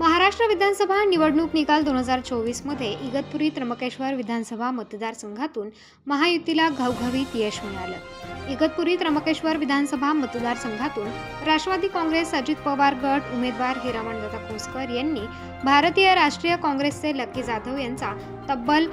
महाराष्ट्र विधानसभा निवडणूक निकाल दोन हजार चोवीसमध्ये इगतपुरी त्र्यंबकेश्वर विधानसभा मतदारसंघातून महायुतीला घवघवीत यश मिळालं. इगतपुरी त्र्यंबकेश्वर विधानसभा मतदारसंघातून राष्ट्रवादी काँग्रेस अजित पवार गट उमेदवार हिरामणदादा खोसकर यांनी भारतीय राष्ट्रीय काँग्रेसचे लक्की जाधव यांचा तब्बल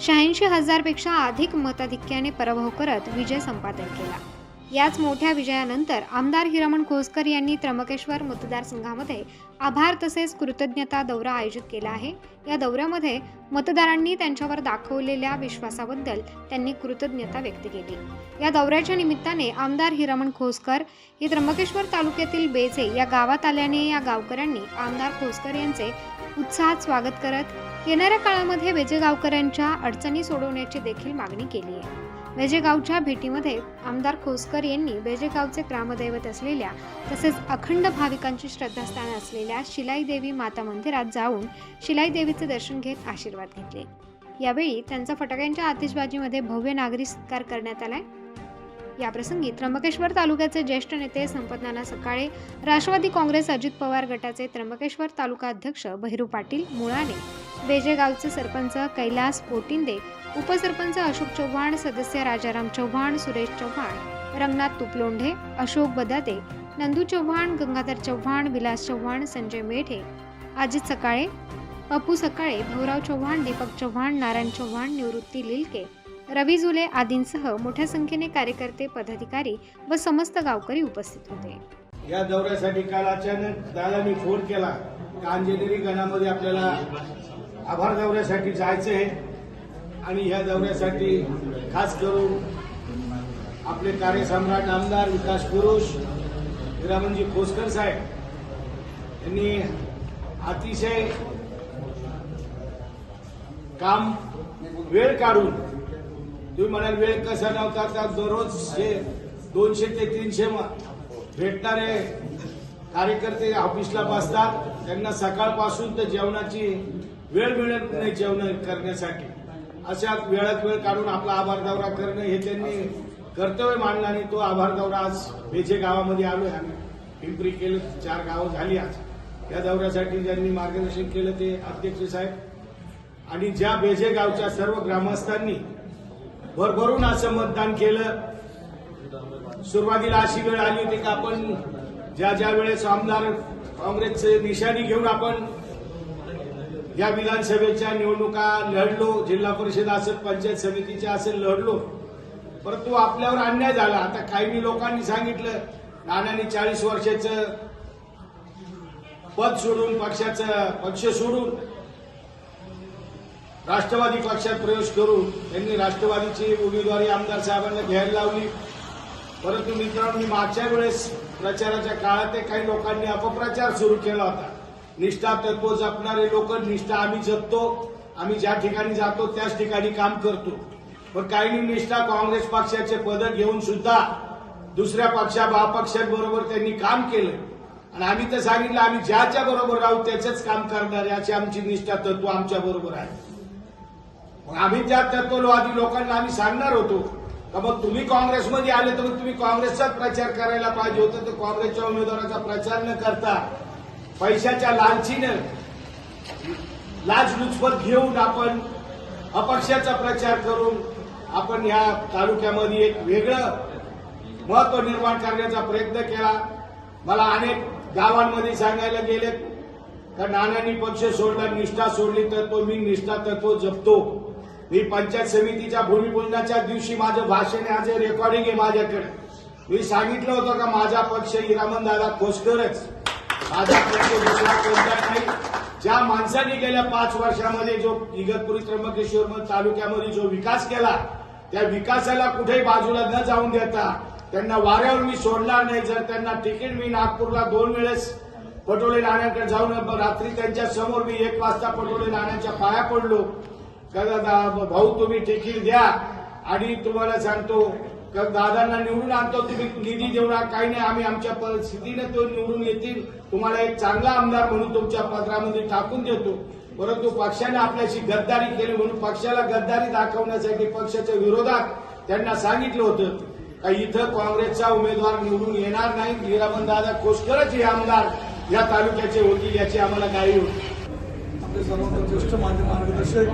शहाऐंशी हजारपेक्षा अधिक मताधिक्याने पराभव करत विजय संपादन केला. याच मोठ्या विजयानंतर आमदार हिरमण खोसकर यांनी त्र्यंबकेश्वर मतदारसंघामध्ये आभार तसेच कृतज्ञता दौरा आयोजित केला आहे. या दौऱ्यामध्ये मतदारांनी त्यांच्यावर दाखवलेल्या विश्वासाबद्दल त्यांनी कृतज्ञता व्यक्त केली. या दौऱ्याच्या निमित्ताने आमदार हिरमण खोसकर हे त्र्यंबकेश्वर तालुक्यातील बेझे या गावात आल्याने या गावकऱ्यांनी आमदार खोसकर यांचे उत्साहात स्वागत करत येणाऱ्या काळामध्ये बेजे गावकऱ्यांच्या अडचणी सोडवण्याची देखील मागणी केली आहे. बेजेगावच्या भेटीमध्ये आमदार खोसकर यांनी बेजेगावचे ग्रामदैवत असलेल्या तसेच अखंड भाविकांची श्रद्धास्थान असलेल्या शिलाई देवी माता मंदिरात जाऊन शिलाई देवीचे दर्शन घेत आशीर्वाद घेतले. यावेळी त्यांचा फटाक्यांच्या आतिषबाजीमध्ये भव्य नागरी सत्कार करण्यात आलाय. याप्रसंगी त्र्यंबकेश्वर तालुक्याचे ज्येष्ठ नेते संपतनाना सकाळे राष्ट्रवादी काँग्रेस अजित पवार गटाचे त्र्यंबकेश्वर तालुका अध्यक्ष बहिरू पाटील मुळाने बेजेगावचे सरपंच कैलास पोटिंदे उपसरपंच अशोक चव्हाण सदस्य राजाराम चव्हाण सुरेश चव्हाण रंगनाथ तुपलोंढे अशोक बदाते नंदू चव्हाण गंगाधर चव्हाण विलास चव्हाण संजय मेढे अजित सकाळे अपू सकाळे भाऊराव चव्हाण दीपक चव्हाण नारायण चव्हाण निवृत्ती लिलके रवी जुले आदींसह मोठ्या संख्येने कार्यकर्ते पदाधिकारी व समस्त गावकरी उपस्थित होते. या दौऱ्यासाठी काल अचानक दादानी फोन केला. का अंजनेरी गणामध्ये आपल्याला आभार दौऱ्यासाठी जायचं आहे. आणि ह्या दौऱ्यासाठी खास करून आपले कार्यसम्राट आमदार विकास पुरुष हिरामणजी खोसकर साहेब यांनी अतिशय काम वेळ काढून तुम्ही म्हणाल वेळ कसा नव्हता तर दररोज हे दोनशे ते तीनशे भेटणारे कार्यकर्ते ऑफिसला बसतात. त्यांना सकाळपासून तर जेवणाची वेळ मिळत नाही जेवण करण्यासाठी. अशा वेळात वेळ काढून आपला आभार दौरा करणं हे त्यांनी कर्तव्य मानलं आणि तो आभार दौरा आज बेचे गावामध्ये आलोय आम्ही. पिंपरी केलं चार गावं झाली आज. या दौऱ्यासाठी ज्यांनी मार्गदर्शन केलं ते अध्यक्ष साहेब. आणि ज्या बेजे गावच्या सर्व ग्रामस्थांनी भरभरून असं मतदान केलं सुरुवातीला अशी वेळ आली होती की आपण ज्या ज्या वेळेस आमदार काँग्रेसचे निशाणी घेऊन आपण या विधानसभेच्या निवडणुका लढलो जिल्हा परिषद असेल पंचायत समितीच्या असेल लढलो. परंतु आपल्यावर अन्याय झाला. आता काही लोकांनी सांगितलं नानांनी चाळीस वर्षाचं पद सोडून पक्षाचं पक्ष सोडून राष्ट्रवादी पक्षात प्रवेश करून त्यांनी राष्ट्रवादीची उमेदवारी आमदार साहेबांना घ्यायला लावली. परंतु मित्रांनो मागच्या वेळेस प्रचाराच्या काळात काही लोकांनी अपप्रचार सुरू केला होता. निष्ठा तत्व जपणारे लोक निष्ठा आम्ही जपतो. आम्ही ज्या ठिकाणी जातो त्याच ठिकाणी काम करतो. पण काही निष्ठा काँग्रेस पक्षाचे पदक घेऊन सुद्धा दुसऱ्या पक्षा महापक्षांबरोबर त्यांनी काम केलं. आणि आम्ही तर सांगितलं आम्ही ज्याच्या बरोबर राहू त्याचंच काम करणार याची आमची निष्ठा तत्व आमच्या बरोबर आहे. मग आम्ही त्या तत्ववादी लोकांना आम्ही सांगणार होतो का मग तुम्ही काँग्रेसमध्ये आले तर मग तुम्ही काँग्रेसचाच प्रचार करायला पाहिजे होतं. तर काँग्रेसच्या उमेदवाराचा प्रचार न करता पैशाच्या लालचीनं लाचलुचपत घेऊन आपण अपक्षाचा प्रचार करून आपण या तालुक्यामध्ये एक वेगळं महत्त्व निर्माण करण्याचा प्रयत्न केला. मला अनेक गावांमध्ये सांगायला गेले का नानांनी पक्ष सोडला निष्ठा सोडली तर तो मी निष्ठा तत्व जपतो. मी पंचायत समितीच्या भूमिपूजनाच्या दिवशी माझं भाषण आहे आज रेकॉर्डिंग आहे माझ्याकडे. मी सांगितलं होतं का माझा पक्ष हिरामन दादा खोसकरच. आज आपण कोणता नाही. ज्या माणसाने गेल्या पाच वर्षामध्ये जो इगतपुरी त्र्यंबकेश्वर तालुक्यामध्ये जो विकास केला त्या विकासाला कुठेही बाजूला न जाऊन देता त्यांना वाऱ्यावर मी सोडणार नाही. जर त्यांना तिकीट मी नागपूरला दोन वेळेस पटोले नाण्यांकडे जाऊन रात्री त्यांच्यासमोर मी एक वाजता पटोले नाण्यांच्या पाया पडलो. का भाऊ तुम्ही तिकीट द्या आणि तुम्हाला सांगतो का दादांना निवडून आणतो तुम्ही निधी देणार काही नाही आम्ही आमच्या परिस्थितीने तो निवडून येतील. तुम्हाला एक चांगला आमदार म्हणून तुमच्या पत्रामध्ये टाकून देतो. परंतु पक्षाने आपल्याशी गद्दारी केली म्हणून पक्षाला गद्दारी दाखवण्यासाठी पक्षाच्या विरोधात त्यांना सांगितलं होतं का इथं काँग्रेसचा उमेदवार निवडून येणार नाही. हिरामन दादा खोसकरच हे आमदार या तालुक्याचे होतील याची आम्हाला काही आपले सर्वांचे ज्येष्ठ मान्य मार्गदर्शक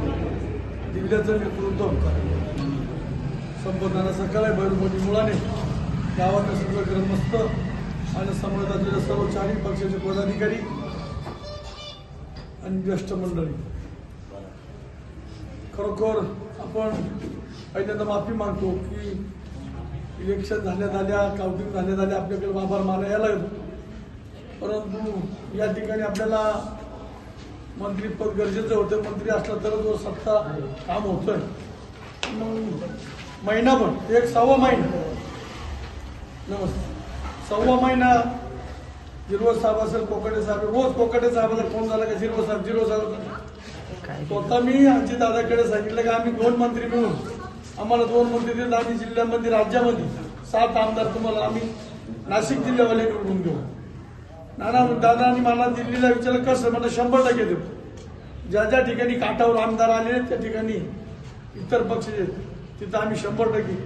दिव्याचं नेतृत्व संपन्नाला आहे बैलमोठी मुळाने गावातले गरम ग्रामस्थ आणि समाजातील सर्व चारही पक्षाचे पदाधिकारी आणि ज्येष्ठ मंडळी. खरोखर आपण पहिल्यांदा माफी मागतो की इलेक्शन झाल्या झाल्या काउंटिंग झाल्या झाल्या आपल्याकडे आभार मानायला येतो परंतु या ठिकाणी आपल्याला मंत्रीपद गरजेचं होतं. मंत्री असलं तर तो सत्ता काम होतं मग महिनाभर एक सव्वा महिना. नमस्ते. सव्वा महिना जिरवत साहेब असेल कोकटे साहेब रोज कोकटे साहेबाचा फोन झाला का जिरवत साहेब जिरवत साहेब? स्वतः मी आमच्या दादाकडे सांगितलं की आम्ही दोन मंत्री मिळून आम्हाला दोन मंत्री दिले आम्ही जिल्ह्यामध्ये राज्यामध्ये सात आमदार तुम्हाला आम्ही नाशिक जिल्ह्यावाले निवडून घेऊ नाना दादानी मला दिल्लीला विचारलं कसं? मला शंभर टक्के देऊ. ज्या ज्या ठिकाणी काठावर आमदार आले त्या ठिकाणी इतर पक्ष जे आहेत, तिथं आम्ही शंभर टक्के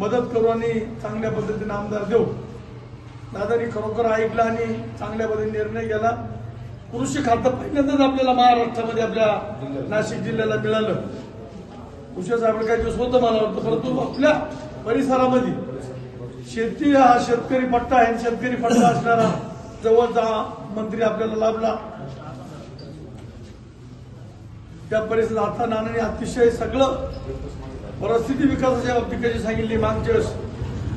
मदत करू आणि चांगल्या पद्धतीने आमदार देऊ. दादानी खरोखर ऐकलं आणि चांगल्या पद्धतीने निर्णय घेतला कृषी खातं पहिल्यांदाच आपल्याला महाराष्ट्रामध्ये आपल्या नाशिक जिल्ह्याला मिळालं. कृषी साहेब काही दिवस होतं मला वाटतं परंतु आपल्या परिसरामध्ये शेती हा शेतकरी पट्टा आहे आणि शेतकरी पट्टा असणारा जवळचा मंत्री आपल्याला लाभला. त्या परिसरात आता नानाने अतिशय सगळं परिस्थिती विकासाच्या बाबतीत कशी सांगितली मागच्या वेळेस?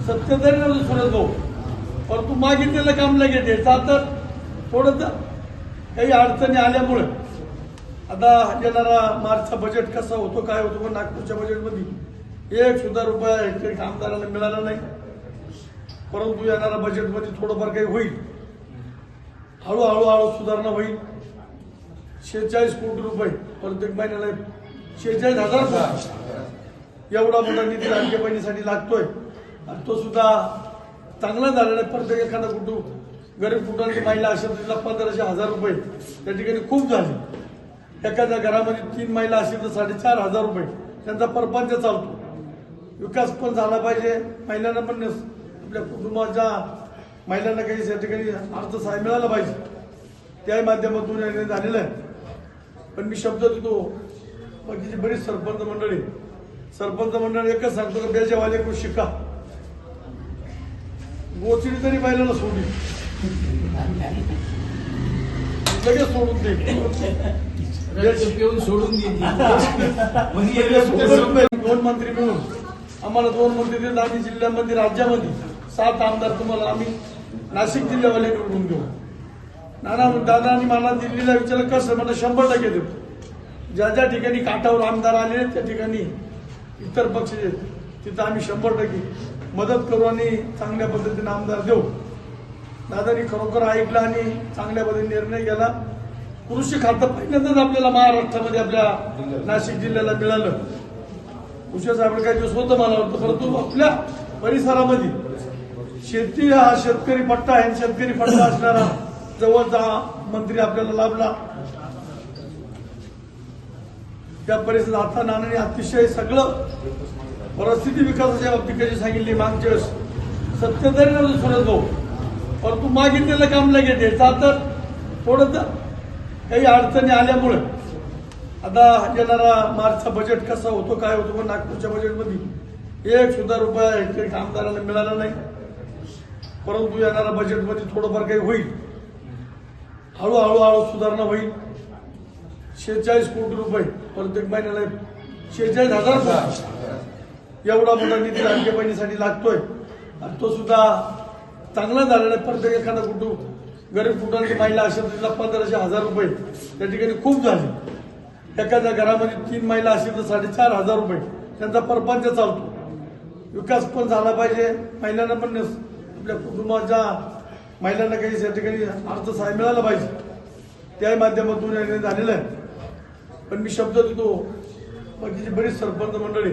सत्तेदारी नव्हतं सुरत भाऊ परंतु मागितलेलं काम लगेच द्यायचं तर. थोडं काही अडचणी आल्यामुळं. आता येणारा मार्चचा बजेट कसा होतो काय होतो पण नागपूरच्या बजेटमध्ये एक सुद्धा रुपया हेक्टरी आमदाराला मिळाला नाही. परंतु येणाऱ्या बजेटमध्ये थोडंफार काही होईल. हळूहळू हळू सुधारणा होईल. शेहेचाळीस कोटी रुपये प्रत्येक महिन्याला शेहेचाळीस हजार रुपये एवढा मोठा निधी लाडक्या बहिणीसाठी लागतोय. आणि तो सुद्धा चांगला झालेला आहे. प्रत्येक एखादा कुटुंब गरीब कुटुंबाची महिला असेल तर तिला पंधराशे हजार रुपये त्या ठिकाणी खूप झाले. एखाद्या घरामध्ये तीन महिला असेल तर साडेचार हजार रुपये. त्यांचा परपंच चालतो. विकास पण झाला पाहिजे. महिलांना पण आपल्या कुटुंबाच्या महिलांना काही त्या ठिकाणी अर्थ सहाय्य मिळाला पाहिजे. त्याही माध्यमातून झालेलं आहे. पण मी शब्द देतो बाकीची बरीच सरपंच मंडळी सरपंच मंडळ एकच सांगतो की बेजेवाले को शिका? गोचिडी तरी बैलाला सोडली. लगेच सोडून दे. पिऊन सोडून दोन मंत्री मिळून. आम्हाला दोन मंत्री दिले आम्ही जिल्ह्यामध्ये राज्यामध्ये. सात आमदार तुम्हाला आम्ही नाशिक जिल्ह्यावाले निवडून घेऊ नाना दादानी मला दिल्लीला विचारलं कसं? मला शंभर टक्के देऊ. ज्या ज्या ठिकाणी काठावर आमदार आले त्या ठिकाणी इतर पक्ष जे आहेत, तिथं आम्ही शंभर टक्के मदत करू आणि चांगल्या पद्धतीने आमदार देऊ. दादानी खरोखर ऐकलं आणि चांगल्या पद्धतीने निर्णय घेतला कृषी खातं पहिल्यांदाच आपल्याला महाराष्ट्रामध्ये आपल्या नाशिक जिल्ह्याला मिळालं. कृषी साहेब काही दिवस होतं मला वाटतं परंतु आपल्या परिसरामध्ये शेती हा शेतकरी पट्टा आहे आणि शेतकरी पट्टा असणारा जवळचा मंत्री आपल्याला लाभला. त्या परिस्थितीत आता नानाने अतिशय सगळं परिस्थिती विकासाच्या बाबतीत कशी सांगितली मागच्या वेळेस. सत्तेदारी नव्हतं सुरज भाऊ. परंतु मागितलेलं काम लगेच द्यायचं तर थोडं काही अडचणी आल्यामुळे आता येणारा मार्चचा बजेट कसा होतो काय होतो पण नागपूरच्या बजेटमध्ये एक सुद्धा रुपया हेक्टरी आमदाराला मिळाला नाही. परंतु येणाऱ्या बजेटमध्ये थोडंफार काही होईल. हळूहळू हळू सुधारणा होईल. शेहेचाळीस कोटी रुपये प्रत्येक महिन्याला शेहेचाळीस हजार कोटी एवढा मोठा निधी लाडक्या बहिणीसाठी लागतोय. आणि तो सुद्धा चांगला झालेला आहे. प्रत्येक एखादा कुटुंब गरीब कुटुंबाची महिला असेल तर तिला पंधराशे हजार रुपये. त्या ठिकाणी खूप झाले. एखाद्या घरामध्ये तीन महिला असेल तर साडेचार हजार रुपये. त्यांचा परपंच चालतो. विकास पण झाला पाहिजे. महिलांना पण आपल्या कुटुंबाच्या महिलांना काही त्या ठिकाणी अर्थ सहाय्य मिळाला पाहिजे. त्याही माध्यमातून झालेलं आहे. पण मी शब्द देतो. बाकीची बरीच सरपंच मंडळी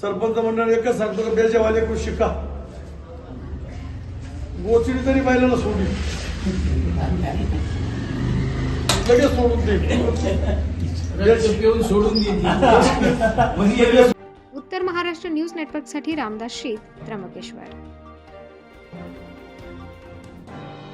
सरपंच मंडळ एकच सांगतो की बेजेवाले को शिका. गोचिडी तरी बैलाला सोडली लगेच सोडून दे. सोडून उत्तर महाराष्ट्र न्यूज नेटवर्कसाठी रामदास शीत त्र्यंबकेश्वर.